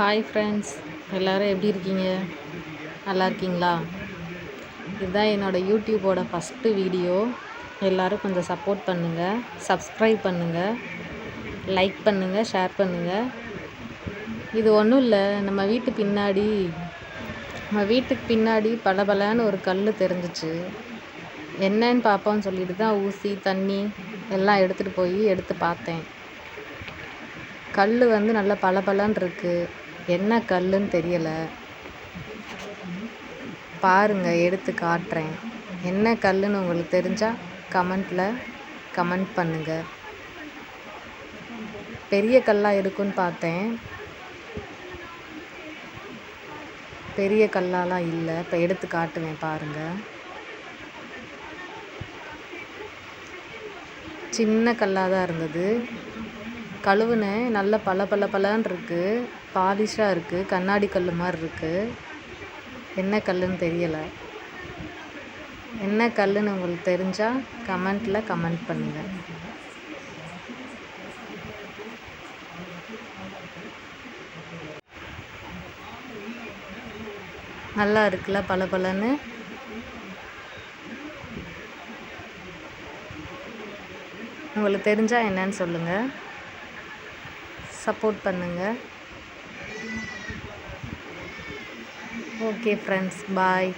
Hi friends எல்லோரும் எப்படி இருக்கீங்க? நல்லா இருக்கீங்களா? இதுதான் என்னோடய யூடியூப்போட ஃபஸ்ட்டு வீடியோ எல்லோரும் கொஞ்சம் சப்போர்ட் பண்ணுங்கள் சப்ஸ்கிரைப் பண்ணுங்கள் லைக் பண்ணுங்கள் ஷேர் பண்ணுங்கள் இது ஒன்றும் இல்லை. நம்ம வீட்டு பின்னாடி நம்ம வீட்டுக்கு பின்னாடி பளபளன்னு ஒரு கல் தெரிஞ்சிச்சு. என்னன்னு பார்ப்போம்னு சொல்லிட்டு தான் ஊசி தண்ணி எல்லாம் எடுத்துகிட்டு போய் எடுத்து பார்த்தேன். கல் வந்து நல்லா பளபளன்னு இருக்குது என்ன கல்லுன்னு தெரியலை. பாருங்கள் எடுத்து காட்டுறேன். என்ன கல்லுன்னு உங்களுக்கு தெரிஞ்சால் கமெண்ட்டில் கமெண்ட் பண்ணுங்கள் பெரிய கல்லாக இருக்குன்னு பார்த்தேன். பெரிய கல்லாலாம் இல்லை. இப்போ எடுத்து காட்டுவேன் பாருங்கள் சின்ன கல்லாக தான் இருந்தது. கழுவுனேன். நல்ல பல பல பலன்னு இருக்குது பாலிஷாக இருக்குது கண்ணாடி கல் மாதிரி இருக்குது என்ன கல்லுன்னு தெரியலை. என்ன கல்லுன்னு உங்களுக்கு தெரிஞ்சால் கமெண்ட்டில் கமெண்ட் பண்ணுங்கள் நல்லா இருக்குல்ல பல பலன்னு உங்களுக்கு தெரிஞ்சால் என்னன்னு சொல்லுங்கள் சப்போர்ட் பண்ணுங்கள் ஓகே ஃப்ரெண்ட்ஸ் பாய்